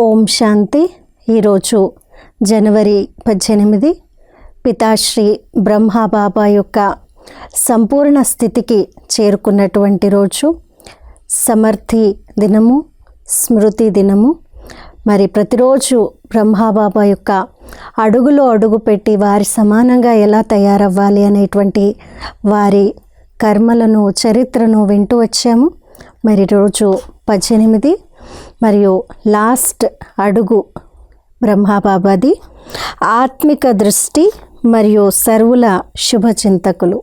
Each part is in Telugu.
ఓం శాంతి. ఈరోజు జనవరి పద్దెనిమిది. పితాశ్రీ బ్రహ్మబాబా యొక్క సంపూర్ణ స్థితికి చేరుకున్నటువంటి రోజు. సమర్థి దినము స్మృతి దినము. మరి ప్రతిరోజు బ్రహ్మబాబా యొక్క అడుగులో అడుగు పెట్టి వారి సమానంగా ఎలా తయారవ్వాలి అనేటువంటి వారి కర్మలను చరిత్రను వింటూ వచ్చాము. మరి రోజు పద్దెనిమిది. మరియు లాస్ట్ అడుగు బ్రహ్మాబాబాది ఆత్మిక దృష్టి మరియు సర్వుల శుభచింతకులు.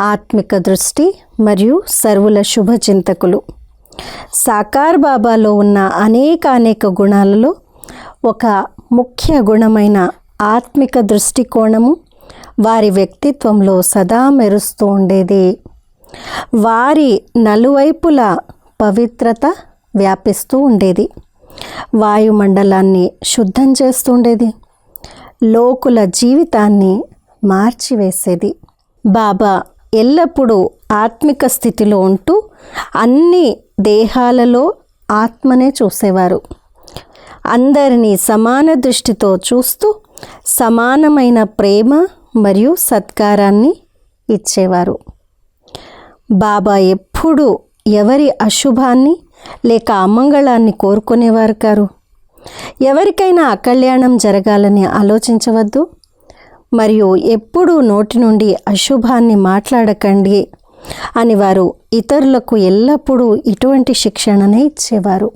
ఆత్మిక దృష్టి మరియు సర్వుల శుభచింతకులు. సాకార్ బాబాలో ఉన్న అనేక అనేక గుణాలలో ఒక ముఖ్య గుణమైన ఆత్మిక దృష్టికోణము వారి వ్యక్తిత్వంలో సదా మెరుస్తూ ఉండేది. వారి నలువైపుల పవిత్రత వ్యాపిస్తూ ఉండేది. వాయుమండలాన్ని శుద్ధం చేస్తుండేది. లోకుల జీవితాన్ని మార్చివేసేది. బాబా ఎల్లప్పుడూ ఆత్మిక స్థితిలో ఉంటూ అన్ని దేహాలలో ఆత్మనే చూసేవారు. అందరినీ సమాన దృష్టితో చూస్తూ సమానమైన ప్రేమ మరియు సత్కారాన్ని ఇచ్చేవారు. బాబా ఎప్పుడూ ఎవరి అశుభాన్ని లేక అమంగళాన్ని కోరుకునేవారు కారు. ఎవరికైనా అకళ్యాణం జరగాలని ఆలోచించవద్దు. మరియు ఎప్పుడూ నోటి నుండి అశుభాన్ని మాట్లాడకండి అని వారు ఇతరులకు ఎల్లప్పుడూ ఇటువంటి శిక్షణనే ఇచ్చేవారు.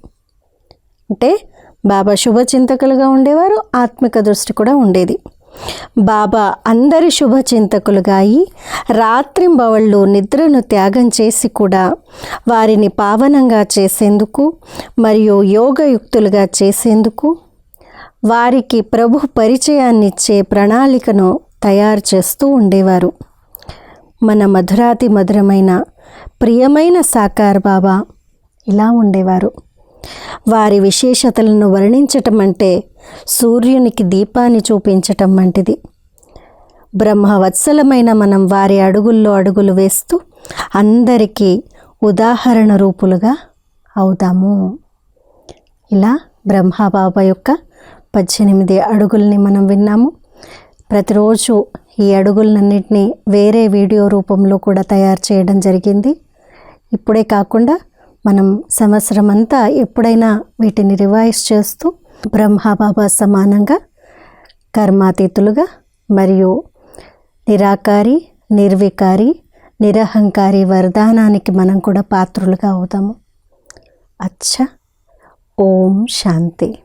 అంటే బాబా శుభచింతకులుగా ఉండేవారు ఆత్మిక దృష్టి కూడా ఉండేది. బాబా అందరి శుభచింతకులుగాయి. రాత్రింబవళ్ళు నిద్రను త్యాగం చేసి కూడా వారిని పావనంగా చేసేందుకు మరియు యోగయుక్తులుగా చేసేందుకు వారికి ప్రభు పరిచయాన్నిచ్చే ప్రణాళికను తయారు చేస్తూ ఉండేవారు. మన మధురాతి మధురమైన ప్రియమైన సాకార్ బాబా ఇలా ఉండేవారు. వారి విశేషతలను వర్ణించటం అంటే సూర్యునికి దీపాన్ని చూపించటం వంటిది. బ్రహ్మవత్సలమైన మనం వారి అడుగుల్లో అడుగులు వేస్తూ అందరికీ ఉదాహరణ రూపులుగా అవుదాము ఇలా బ్రహ్మబాబా యొక్క పద్దెనిమిది అడుగుల్ని మనం విన్నాము. ప్రతిరోజు ఈ అడుగులన్నింటినీ వేరే వీడియో రూపంలో కూడా తయారు చేయడం జరిగింది. ఇప్పుడే కాకుండా మనం సంవత్సరం అంతా ఎప్పుడైనా వీటిని రివైజ్ చేస్తూ బ్రహ్మబాబా సమానంగా కర్మాతీతులుగా మరియు నిరాకారి నిర్వికారి నిరహంకారి వరదానానికి మనం కూడా పాత్రులుగా అవుతాము. అచ్చా. ఓం శాంతి.